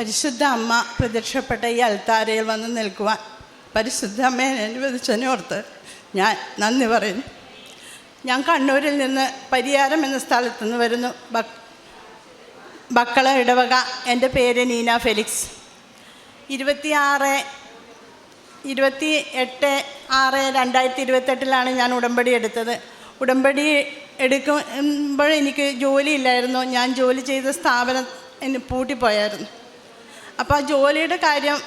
പരിശുദ്ധ അമ്മ പ്രത്യക്ഷപ്പെട്ട ഈ അൽത്താരയിൽ വന്ന് നിൽക്കുവാൻ പരിശുദ്ധ അമ്മയെ അനുവദിച്ചതിനെ ഓർത്ത് ഞാൻ നന്ദി പറയുന്നു. ഞാൻ കണ്ണൂരിൽ നിന്ന് പരിയാരം എന്ന സ്ഥലത്തു നിന്ന് വരുന്നു. ബക് ബക്കള ഇടവക. എന്റെ പേര് നീന ഫെലിക്സ്. ഇരുപത്തിയാറ് ഇരുപത്തി എട്ട് ആറ് രണ്ടായിരത്തി ഇരുപത്തെട്ടിലാണ് ഞാൻ ഉടമ്പടി എടുത്തത്. ഉടമ്പടി എടുക്കുമ്പോൾ എനിക്ക് ജോലിയില്ലായിരുന്നു ഞാൻ ജോലി ചെയ്ത സ്ഥാപനം പൂട്ടിപ്പോയായിരുന്നു. അപ്പോൾ ആ ജോലിയുടെ കാര്യം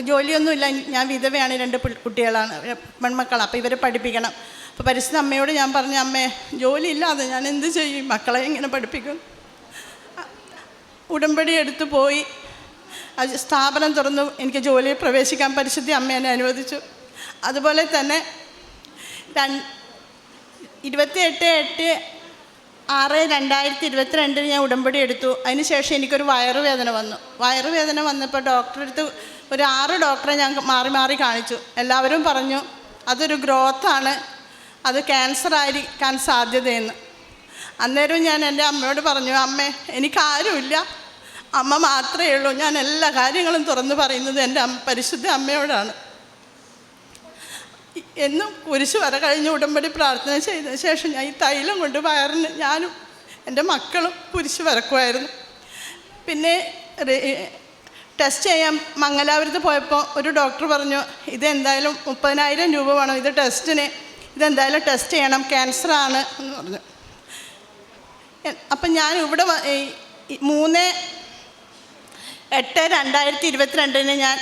ജോലിയൊന്നുമില്ല. ഞാൻ വിധവയാണ് രണ്ട് കുട്ടികളാണ് പെൺമക്കളാണ് അപ്പോൾ ഇവരെ പഠിപ്പിക്കണം. അപ്പോൾ പരിശുദ്ധ അമ്മയോട് ഞാൻ പറഞ്ഞു അമ്മേ ജോലി ജോലിയില്ലാതെ ഞാൻ എന്ത് ചെയ്യും? മക്കളെ ഇങ്ങനെ പഠിപ്പിക്കും? ഉടമ്പടി എടുത്തു പോയി. സ്ഥാപനം തുറന്നു. എനിക്ക് ജോലിയിൽ പ്രവേശിക്കാൻ പരിശുദ്ധി അമ്മ എന്നെ അനുവദിച്ചു. അതുപോലെ തന്നെ രൺ- ഇരുപത്തിയെട്ട് എട്ട് ആറ് രണ്ടായിരത്തി ഇരുപത്തിരണ്ടിന് ഞാൻ ഉടമ്പടി എടുത്തു. അതിനുശേഷം എനിക്കൊരു വയറുവേദന വന്നു. വയറുവേദന വന്നപ്പോൾ ഡോക്ടറെ അടുത്ത് ഒരു ആറ് ഡോക്ടറെ ഞാൻ മാറി മാറി കാണിച്ചു. എല്ലാവരും പറഞ്ഞു അതൊരു ഗ്രോത്താണ് അത് ക്യാൻസർ ആയിരിക്കാൻ സാധ്യതയെന്ന്. അന്നേരം ഞാൻ എന്റെ അമ്മയോട് പറഞ്ഞു അമ്മേ എനിക്കാരുമില്ല. അമ്മ മാത്രമേ ഉള്ളൂ. ഞാൻ എല്ലാ കാര്യങ്ങളും തുറന്നു പറയുന്നത് എന്റെ പരിശുദ്ധ അമ്മയോടാണ്. എന്നും കുരിശ് വര കഴിഞ്ഞ് ഉടമ്പടി പ്രാർത്ഥന ചെയ്ത ശേഷം ഞാൻ ഈ തൈലം കൊണ്ട് വയറിന് ഞാനും എന്റെ മക്കളും കുരിശ് വരക്കുമായിരുന്നു. പിന്നെ ടെസ്റ്റ് ചെയ്യാൻ മംഗലാപുരത്ത് പോയപ്പോൾ ഒരു ഡോക്ടർ പറഞ്ഞു ഇതെന്തായാലും മുപ്പതിനായിരം രൂപ വേണം ഇത് ടെസ്റ്റിന് ഇതെന്തായാലും ടെസ്റ്റ് ചെയ്യണം ക്യാൻസർ ആണ്. എന്ന് പറഞ്ഞു. അപ്പം ഞാൻ ഇവിടെ മൂന്ന് എട്ട് രണ്ടായിരത്തി ഇരുപത്തിരണ്ടിന് ഞാൻ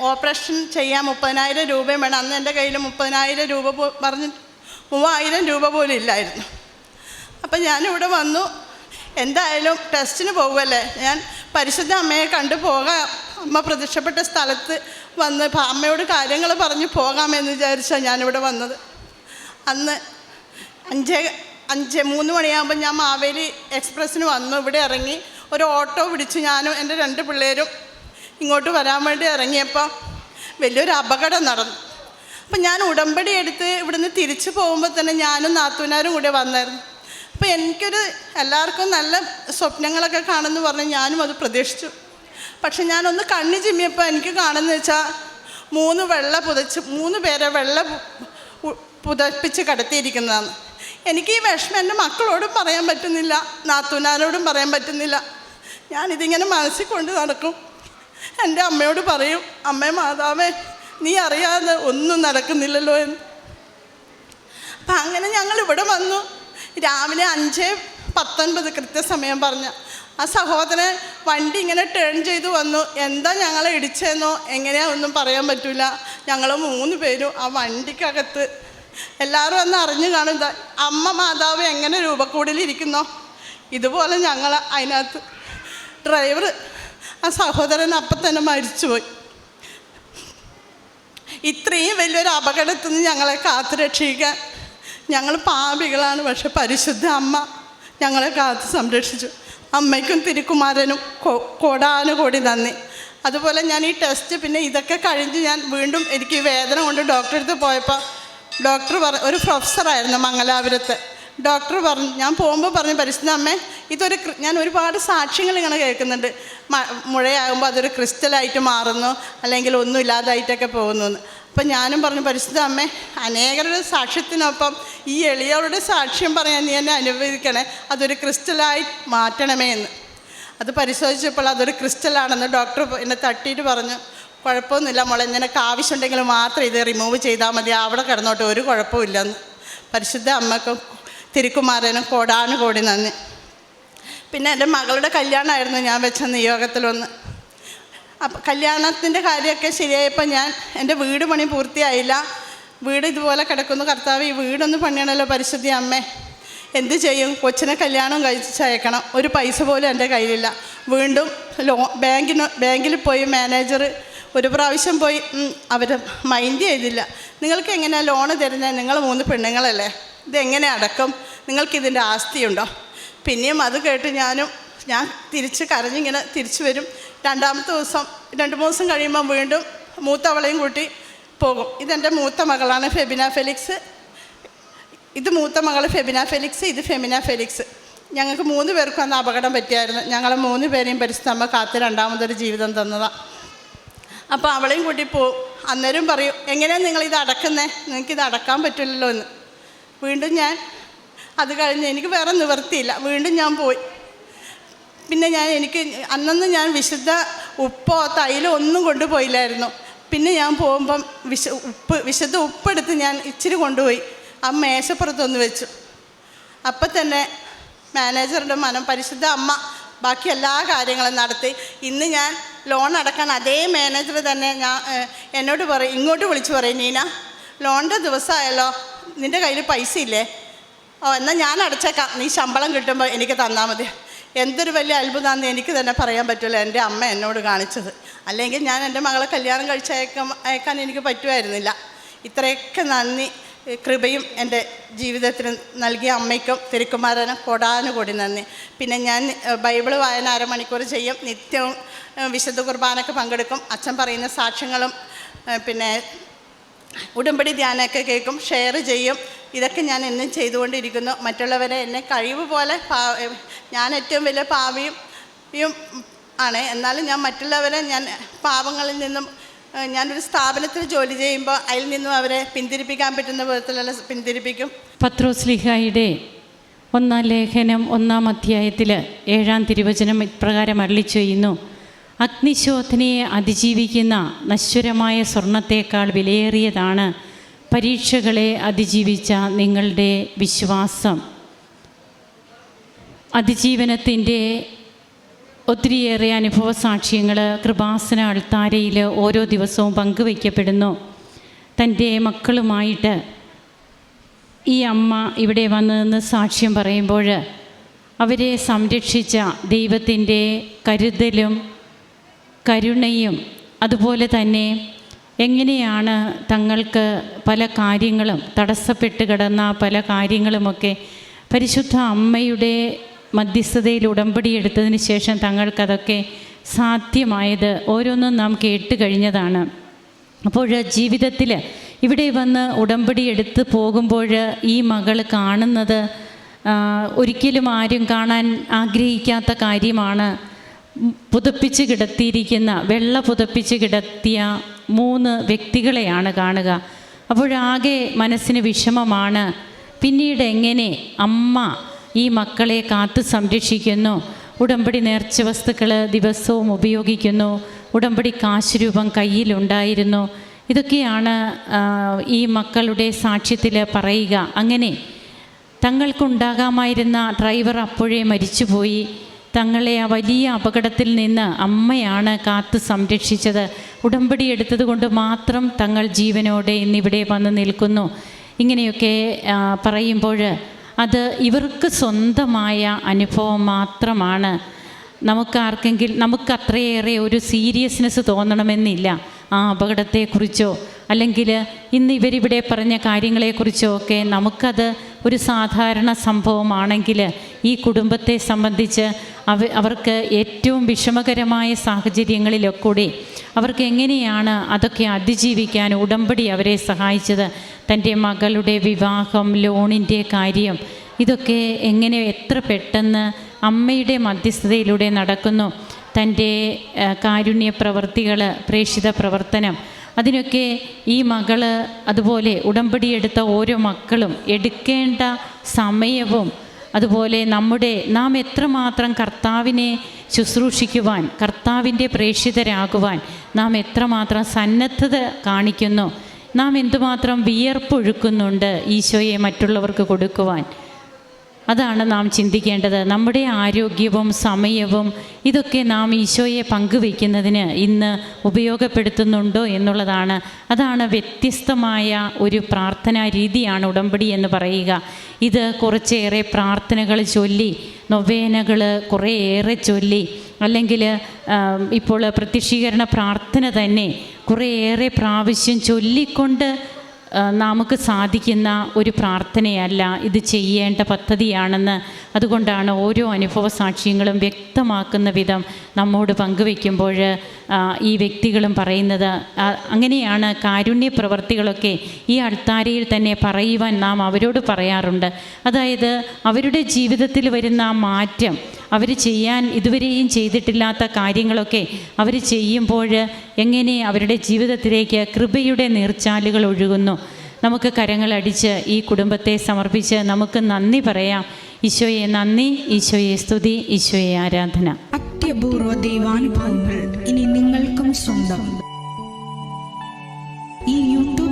ഓപ്പറേഷൻ ചെയ്യാൻ മുപ്പതിനായിരം രൂപയും വേണം. അന്ന് എന്റെ കയ്യിൽ മുപ്പതിനായിരം രൂപ പറഞ്ഞ് മൂവായിരം രൂപ പോലും ഇല്ലായിരുന്നു. അപ്പം ഞാനിവിടെ വന്നു. എന്തായാലും ടെസ്റ്റിന് പോകുമല്ലേ ഞാൻ പരിശുദ്ധ അമ്മയെ കണ്ടു പോകാം. അമ്മ പ്രത്യക്ഷപ്പെട്ട സ്ഥലത്ത് വന്ന് അമ്മയോട് കാര്യങ്ങൾ പറഞ്ഞ് പോകാമെന്ന് വിചാരിച്ചാണ് ഞാനിവിടെ വന്നത്. അന്ന് അഞ്ച് അഞ്ച് മൂന്ന് മണിയാകുമ്പോൾ ഞാൻ മാവേലി എക്സ്പ്രസ്സിന് വന്നു. ഇവിടെ ഇറങ്ങി ഒരു ഓട്ടോ പിടിച്ച് ഞാനും എന്റെ രണ്ട് പിള്ളേരും ഇങ്ങോട്ട് വരാൻ വേണ്ടി ഇറങ്ങിയപ്പോൾ വലിയൊരു അപകടം നടന്നു. അപ്പം ഞാൻ ഉടമ്പടി എടുത്ത് ഇവിടുന്ന് തിരിച്ചു പോകുമ്പോൾ തന്നെ ഞാനും നാത്തൂനാരും കൂടെ വന്നായിരുന്നു. അപ്പോൾ എനിക്കൊരു എല്ലാവർക്കും നല്ല സ്വപ്നങ്ങളൊക്കെ കാണുമെന്ന് പറഞ്ഞ് ഞാനും അത് പ്രതീക്ഷിച്ചു. പക്ഷെ ഞാനൊന്ന് കണ്ണു ചിമ്മിയപ്പോൾ എനിക്ക് കാണുന്നത് വെച്ചാൽ മൂന്ന് വെള്ള പുതച്ച് മൂന്ന് പേരെ വെള്ള പുതപ്പിച്ച് കടത്തിയിരിക്കുന്നതാണ്. എനിക്ക് ഈ വിഷമം എന്റെ മക്കളോടും പറയാൻ പറ്റുന്നില്ല നാത്തൂനാരോടും പറയാൻ പറ്റുന്നില്ല. ഞാനിതിങ്ങനെ മനസ്സിൽ കൊണ്ട് നടക്കും. എന്റെ അമ്മയോട് പറയും അമ്മേ മാതാവേ നീ അറിയാതെ ഒന്നും നടക്കുന്നില്ലല്ലോ എന്ന്. അപ്പം അങ്ങനെ ഞങ്ങൾ ഇവിടെ വന്നു. രാവിലെ അഞ്ച് പത്തൊൻപത് കൃത്യസമയം പറഞ്ഞ ആ സഹോദരൻ വണ്ടി ഇങ്ങനെ ടേൺ ചെയ്ത് വന്നു. എന്താ ഞങ്ങളെ ഇടിച്ചതെന്നോ? എങ്ങനെയാ? ഒന്നും പറയാൻ പറ്റില്ല ഞങ്ങൾ മൂന്ന് പേരും ആ വണ്ടിക്കകത്ത്. എല്ലാവരും ഒന്ന് അറിഞ്ഞു കാണും ഇതാ, അമ്മ മാതാവ് എങ്ങനെ രൂപക്കൂടിലിരിക്കുന്നോ? ഇതുപോലെ ഞങ്ങൾ അതിനകത്ത് ഡ്രൈവർ ആ സഹോദരൻ അപ്പം തന്നെ മരിച്ചുപോയി. ഇത്രയും വലിയൊരു അപകടത്തിൽ നിന്ന് ഞങ്ങളെ കാത്തു രക്ഷിക്കാൻ ഞങ്ങൾ പാപികളാണ് പക്ഷെ പരിശുദ്ധ അമ്മ ഞങ്ങളെ കാത്ത് സംരക്ഷിച്ചു. അമ്മയ്ക്കും തിരുക്കുമാരനും കോടാനുകോടി നന്ദി. അതുപോലെ ഞാൻ ഈ ടെസ്റ്റ് പിന്നെ ഇതൊക്കെ കഴിഞ്ഞ് ഞാൻ വീണ്ടും എനിക്ക് വേദന കൊണ്ട് ഡോക്ടറെ അടുത്ത് പോയപ്പോൾ ഡോക്ടർ പറ ഒരു പ്രൊഫസറായിരുന്നു മംഗലാപുരത്ത്. ഡോക്ടർ പറഞ്ഞു ഞാൻ പോകുമ്പോൾ പറഞ്ഞു പരിസ്ഥിതി അമ്മേ ഇതൊരു ഞാൻ ഒരുപാട് സാക്ഷ്യങ്ങൾ ഇങ്ങനെ കേൾക്കുന്നുണ്ട്. മുഴയാകുമ്പോൾ അതൊരു ക്രിസ്റ്റലായിട്ട് മാറുന്നു അല്ലെങ്കിൽ ഒന്നും ഇല്ലാതായിട്ടൊക്കെ പോകുന്നു അപ്പം ഞാനും പറഞ്ഞു പരിസ്ഥിതി അമ്മേ അനേകരുടെ സാക്ഷ്യത്തിനൊപ്പം ഈ എളിയവരുടെ സാക്ഷ്യം പറയാൻ നീ എന്നെ അനുവദിക്കണേ അതൊരു ക്രിസ്റ്റലായി മാറ്റണമേ എന്ന്. അത് പരിശോധിച്ചപ്പോൾ അതൊരു ക്രിസ്റ്റലാണെന്ന് ഡോക്ടർ എന്നെ തട്ടിയിട്ട് പറഞ്ഞു. കുഴപ്പമൊന്നുമില്ല മോളെ നിനക്ക് ആവശ്യമുണ്ടെങ്കിൽ മാത്രം ഇത് റിമൂവ് ചെയ്താൽ മതി അവിടെ കിടന്നോട്ടെ ഒരു കുഴപ്പമില്ലെന്ന്. പരിശുദ്ധ അമ്മക്കും തിരുക്കുമാരനും കോടാനുകോടി നന്ദി. പിന്നെ എന്റെ മകളുടെ കല്യാണമായിരുന്നു ഞാൻ വെച്ച നിയോഗത്തിലൊന്ന്. അപ്പം കല്യാണത്തിന്റെ കാര്യമൊക്കെ ശരിയായപ്പോൾ ഞാൻ എന്റെ വീട് പണി പൂർത്തിയായില്ല. വീട് ഇതുപോലെ കിടക്കുന്നു. കർത്താവ് ഈ വീടൊന്ന് പണിയണമല്ലോ പരിശുദ്ധി അമ്മേ. എന്ത് ചെയ്യും? കൊച്ചിനെ കല്യാണം കഴിച്ചയക്കണം. ഒരു പൈസ പോലും എന്റെ കയ്യിലില്ല. വീണ്ടും ലോ ബാങ്കിന് ബാങ്കിൽ പോയി മാനേജർ ഒരു പ്രാവശ്യം പോയി അവർ മൈൻഡ് ചെയ്തില്ല. നിങ്ങൾക്ക് എങ്ങനെയാണ് ലോണ് തരുന്നത്? നിങ്ങൾ മൂന്ന് പെണ്ണുങ്ങളല്ലേ? ഇതെങ്ങനെ അടക്കം? നിങ്ങൾക്കിതിന്റെ ആസ്തിയുണ്ടോ? പിന്നെയും അത് കേട്ട് ഞാനും ഞാൻ തിരിച്ച് കരഞ്ഞിങ്ങനെ തിരിച്ചു വരും. രണ്ടാമത്തെ ദിവസം രണ്ട് മൂന്ന് ദിവസം കഴിയുമ്പോൾ വീണ്ടും മൂത്തവളെയും കൂട്ടി പോകും. ഇതെന്റെ മൂത്ത മകളാണ് ഫെബിന ഫെലിക്സ്. ഇത് മൂത്ത മകൾ ഫെബിന ഫെലിക്സ് ഇത് ഫെമിന ഫെലിക്സ്. ഞങ്ങൾക്ക് മൂന്ന് പേർക്കും അന്ന് അപകടം പറ്റിയായിരുന്നു. ഞങ്ങളെ മൂന്ന് പേരെയും പരിസ്ഥമ്മ കാത്ത് രണ്ടാമതൊരു ജീവിതം തന്നതാണ് അപ്പോൾ അവളെയും കൂട്ടി പോവും അന്നേരം പറയും എങ്ങനെയാണ് നിങ്ങളിത് അടക്കുന്നേ? നിങ്ങൾക്കിത് അടക്കാൻ പറ്റില്ലല്ലോ എന്ന്. വീണ്ടും ഞാൻ അത് കഴിഞ്ഞ് എനിക്ക് വേറെ നിവൃത്തിയില്ല. വീണ്ടും ഞാൻ പോയി. പിന്നെ ഞാൻ എനിക്ക് അന്നന്ന് ഞാൻ വിശുദ്ധ ഉപ്പോ തൈലോ ഒന്നും കൊണ്ടുപോയില്ലായിരുന്നു. പിന്നെ ഞാൻ പോകുമ്പം വിശ ഉപ്പ് വിശുദ്ധ ഉപ്പെടുത്ത് ഞാൻ ഇച്ചിരി കൊണ്ടുപോയി. ആ മേശപ്പുറത്തൊന്ന് വെച്ചു. അപ്പം തന്നെ മാനേജറുടെ മനം പരിശുദ്ധ അമ്മ ബാക്കി എല്ലാ കാര്യങ്ങളും നടത്തി. ഇന്ന് ഞാൻ ലോൺ അടക്കാൻ അതേ മാനേജർ തന്നെ ഞാൻ എന്നോട് പറയും ഇങ്ങോട്ട് വിളിച്ച് പറയും നീന ലോണിന്റെ ദിവസമായല്ലോ. നിന്റെ കയ്യിൽ പൈസ ഇല്ലേ ഓ എന്നാൽ ഞാൻ അടച്ചേക്കാം. നീ ശമ്പളം കിട്ടുമ്പോൾ എനിക്ക് തന്നാൽ മതി. എന്തൊരു വലിയ അത്ഭുതമാണെന്ന് എനിക്ക് തന്നെ പറയാൻ പറ്റില്ല എന്റെ അമ്മ എന്നോട് കാണിച്ചത്. അല്ലെങ്കിൽ ഞാൻ എന്റെ മകളെ കല്യാണം കഴിച്ചയക്കാൻ അയക്കാൻ എനിക്ക് പറ്റുമായിരുന്നില്ല. ഇത്രയൊക്കെ നന്ദി കൃപയും എന്റെ ജീവിതത്തിന് നൽകിയ അമ്മയ്ക്കും തിരുക്കുമാരനും കൊടാനുകൂടി നന്ദി. പിന്നെ ഞാൻ ഏ, ബൈബിൾ വായന അരമണിക്കൂർ ചെയ്യും. നിത്യവും വിശുദ്ധ കുർബാനൊക്കെ പങ്കെടുക്കും. അച്ഛൻ പറയുന്ന സാക്ഷ്യങ്ങളും പിന്നെ ഉടമ്പടി ധ്യാനമൊക്കെ കേൾക്കും ഷെയർ ചെയ്യും. ഇതൊക്കെ ഞാൻ എന്നും ചെയ്തുകൊണ്ടിരിക്കുന്നു. മറ്റുള്ളവരെ എന്നെ കഴിവ് പോലെ ഞാൻ ഏറ്റവും വലിയ പാവിയും ആണ്. എന്നാലും ഞാൻ മറ്റുള്ളവരെ ഞാൻ പാവങ്ങളിൽ നിന്നും ഞാനൊരു സ്ഥാപനത്തിൽ ജോലി ചെയ്യുമ്പോൾ അതിൽ നിന്നും അവരെ പിന്തിരിപ്പിക്കാൻ പറ്റുന്ന വിധത്തിലുള്ള പിന്തിരിപ്പിക്കും. പത്രോസ്ലിഹായുടെ ഒന്നാം ലേഖനം ഒന്നാം അധ്യായത്തിൽ ഏഴാം തിരുവചനം ഇപ്രകാരം അരളി ചെയ്യുന്നു. അഗ്നിശോധനയെ അതിജീവിക്കുന്ന നശ്വരമായ സ്വർണത്തേക്കാൾ വിലയേറിയതാണ് പരീക്ഷകളെ അതിജീവിച്ച നിങ്ങളുടെ വിശ്വാസം. അതിജീവനത്തിന്റെ ഒത്തിരിയേറെ അനുഭവ സാക്ഷ്യങ്ങൾ കൃപാസന അൾത്താരയിൽ ഓരോ ദിവസവും പങ്കുവയ്ക്കപ്പെടുന്നു. തന്റെ മക്കളുമായിട്ട് ഈ അമ്മ ഇവിടെ വന്നു നിന്ന് സാക്ഷ്യം പറയുമ്പോൾ അവരെ സംരക്ഷിച്ച ദൈവത്തിന്റെ കരുതലും കരുണയും അതുപോലെ തന്നെ എങ്ങനെയാണ് തങ്ങൾക്ക് പല കാര്യങ്ങളും തടസ്സപ്പെട്ട് കിടന്ന പല കാര്യങ്ങളുമൊക്കെ പരിശുദ്ധ അമ്മയുടെ മധ്യസ്ഥതയിൽ ഉടമ്പടി എടുത്തതിന് ശേഷം തങ്ങൾക്കതൊക്കെ സാധ്യമായത് ഓരോന്നും നാം കേട്ട് കഴിഞ്ഞതാണ്. അപ്പോൾ ജീവിതത്തിൽ ഇവിടെ വന്ന് ഉടമ്പടി എടുത്ത് പോകുമ്പോൾ ഈ മകൾ കാണുന്നത് ഒരിക്കലും ആരും കാണാൻ ആഗ്രഹിക്കാത്ത കാര്യമാണ്. പുതപ്പിച്ച് കിടത്തിയിരിക്കുന്ന വെള്ള പുതപ്പിച്ച് കിടത്തിയ മൂന്ന് വ്യക്തികളെയാണ് കാണുക. അപ്പോഴാകെ മനസ്സിന് വിഷമമാണ്. പിന്നീട് എങ്ങനെ അമ്മ ഈ മക്കളെ കാത്തു സംരക്ഷിക്കുന്നു? ഉടമ്പടി നേർച്ച വസ്തുക്കൾ ദിവസവും ഉപയോഗിക്കുന്നു. ഉടമ്പടി കാശ് രൂപം കയ്യിലുണ്ടായിരുന്നു ഇതൊക്കെയാണ് ഈ മക്കളുടെ സാക്ഷ്യത്തിൽ പറയുക. അങ്ങനെ തങ്ങൾക്കുണ്ടാകാമായിരുന്ന ഡ്രൈവർ അപ്പോഴേ മരിച്ചുപോയി. തങ്ങളെ ആ വലിയ അപകടത്തിൽ നിന്ന് അമ്മയാണ് കാത്ത് സംരക്ഷിച്ചത്. ഉടമ്പടി എടുത്തത് കൊണ്ട് മാത്രം തങ്ങൾ ജീവനോടെ ഇന്നിവിടെ വന്ന് നിൽക്കുന്നു. ഇങ്ങനെയൊക്കെ പറയുമ്പോൾ അത് ഇവർക്ക് സ്വന്തമായ അനുഭവം മാത്രമാണ്. നമുക്ക് ആർക്കെങ്കിലും നമുക്ക് അത്രയേറെ ഒരു സീരിയസ്നെസ് തോന്നണമെന്നില്ല. ആ അപകടത്തെക്കുറിച്ചോ അല്ലെങ്കിൽ ഇന്ന് ഇവരിവിടെ പറഞ്ഞ കാര്യങ്ങളെക്കുറിച്ചോ ഒക്കെ നമുക്കത് ഒരു സാധാരണ സംഭവമാണെങ്കിൽ ഈ കുടുംബത്തെ സംബന്ധിച്ച് അവ അവർക്ക് ഏറ്റവും വിഷമകരമായ സാഹചര്യങ്ങളിലൊക്കെ അവർക്ക് എങ്ങനെയാണ് അതൊക്കെ അതിജീവിക്കാൻ ഉടമ്പടി അവരെ സഹായിച്ചത്? തന്റെ മകളുടെ വിവാഹം ലോണിന്റെ കാര്യം ഇതൊക്കെ എങ്ങനെ എത്ര പെട്ടെന്ന് അമ്മയുടെ മധ്യസ്ഥതയിലൂടെ നടക്കുന്നു? തന്റെ കാരുണ്യ പ്രവർത്തികൾ പ്രേക്ഷിത പ്രവർത്തനം അതിനൊക്കെ ഈ മകൾ അതുപോലെ ഉടമ്പടിയെടുത്ത ഓരോ മക്കളും എടുക്കേണ്ട സമയവും അതുപോലെ നമ്മുടെ നാം എത്രമാത്രം കർത്താവിനെ ശുശ്രൂഷിക്കുവാൻ കർത്താവിന്റെ പ്രേക്ഷിതരാകുവാൻ നാം എത്രമാത്രം സന്നദ്ധത കാണിക്കുന്നു നാം എന്തുമാത്രം വിയർപ്പൊഴുക്കുന്നുണ്ട് ഈശോയെ മറ്റുള്ളവർക്ക് കൊടുക്കുവാൻ. അതാണ് നാം ചിന്തിക്കേണ്ടത്. നമ്മുടെ ആരോഗ്യവും സമയവും ഇതൊക്കെ നാം ഈശോയെ പങ്കുവയ്ക്കുന്നതിന് ഇന്ന് ഉപയോഗപ്പെടുത്തുന്നുണ്ടോ എന്നുള്ളതാണ്. അതാണ് വ്യത്യസ്തമായ ഒരു പ്രാർത്ഥനാ രീതിയാണ് ഉടമ്പടി എന്ന് പറയുക. ഇത് കുറച്ചേറെ പ്രാർത്ഥനകൾ ചൊല്ലി നൊവേനകൾ കുറേയേറെ ചൊല്ലി അല്ലെങ്കിൽ ഇപ്പോൾ പ്രത്യക്ഷീകരണ പ്രാർത്ഥന തന്നെ കുറേയേറെ പ്രാവശ്യം ചൊല്ലിക്കൊണ്ട് നമുക്ക് സാധിക്കുന്ന ഒരു പ്രാർത്ഥനയല്ല ഇത് ചെയ്യേണ്ട പദ്ധതിയാണെന്ന്. അതുകൊണ്ടാണ് ഓരോ അനുഭവ സാക്ഷ്യങ്ങളും വ്യക്തമാക്കുന്ന വിധം നമ്മോട് പങ്കുവെക്കുമ്പോൾ ഈ വ്യക്തികളും പറയുന്നത്. അങ്ങനെയാണ് കാരുണ്യ പ്രവർത്തികളൊക്കെ ഈ അൾത്താരയിൽ തന്നെ പറയുവാൻ നാം അവരോട് പറയാറുണ്ട്. അതായത് അവരുടെ ജീവിതത്തിൽ വരുന്ന മാറ്റം അവർ ചെയ്യാൻ ഇതുവരെയും ചെയ്തിട്ടില്ലാത്ത കാര്യങ്ങളൊക്കെ അവർ ചെയ്യുമ്പോൾ എങ്ങനെ അവരുടെ ജീവിതത്തിലേക്ക് കൃപയുടെ നീർച്ചാലുകൾ ഒഴുകുന്നു. നമുക്ക് കരങ്ങളടിച്ച് ഈ കുടുംബത്തെ സമർപ്പിച്ച് നമുക്ക് നന്ദി പറയാം. ഈശോയെ നന്ദി ഈശോയെ സ്തുതി ഈശോയെ ആരാധന. അത്യപൂർവ ദൈവാനുഭവങ്ങൾ ഇനി നിങ്ങൾക്കും സ്വന്തം.